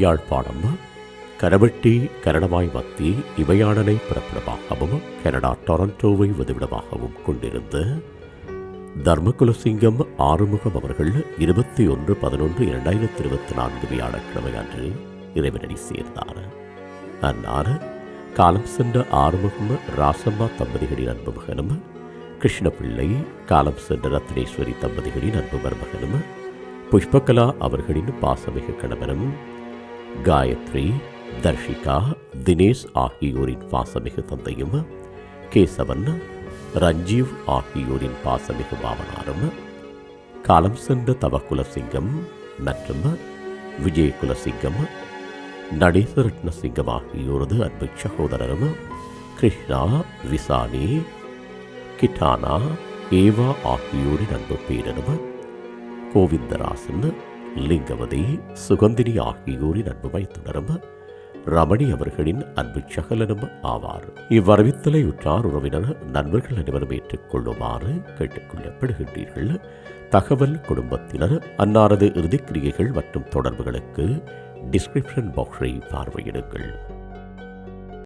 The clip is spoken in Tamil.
யாழ்ப்பாணம் கரவெட்டி கனடமாய் மத்தி இவையாடனை பிறப்பிடமாகவும் கனடா டொரண்டோவை வதிவிடமாகவும் கொண்டிருந்த தர்மகுலசிங்கம் ஆறுமுகம் அவர்கள் இருபத்தி ஒன்று பதினொன்று இரண்டாயிரத்தி இருபத்தி நான்கு வியாழக்கிழமை அன்று இறைவனடி சேர்ந்தார். அன்னார் காலம் சென்ற ஆறுமுகம் ராசம்மா தம்பதிகளின் அன்பு மகனும் கிருஷ்ணபிள்ளை காலம் சென்ற ரத்னேஸ்வரி தம்பதிகளின் அன்பு மருமகனும் புஷ்பகலா அவர்களின் பாசமிகு கணவனும் காயத்ரி தர்ஷிகா தினேஷ் ஆகியோரின் பாசமிகு தந்தையும் கேசவன் ரஞ்சீவ் ஆகியோரின் பாசமிகு மாமனாரும் காலம் சென்ற தவக்குலசிங்கம் மற்றும் விஜயகுலசிங்கம் நடேசரட்ன சிங்கம் ஆகியோரது அன்பு சகோதரரும் கிருஷ்ணா விசானி கிட்டானா ஏவா ஆகியோரின் அன்பு பேரனும் கோவிந்தராசன் லிங்கவதி சுகந்தினி ஆகியோரின் அன்பு தொடரும் ரமணி அவர்களின் அன்பு சகலனும் ஆவார். இவ்வரவித்தலை உற்றார் உறவினர் நண்பர்கள் அனைவரும் ஏற்றுக்கொள்ளுமாறு கேட்டுக்கொள்ளப்படுகின்றீர்கள். தகவல் குடும்பத்தினர் அன்னாரது இறுதிக்கிரியைகள் மற்றும் தொடர்புகளுக்கு டிஸ்கிரிப்ஷன் பாக்ஸை பார்வையிடுங்கள்.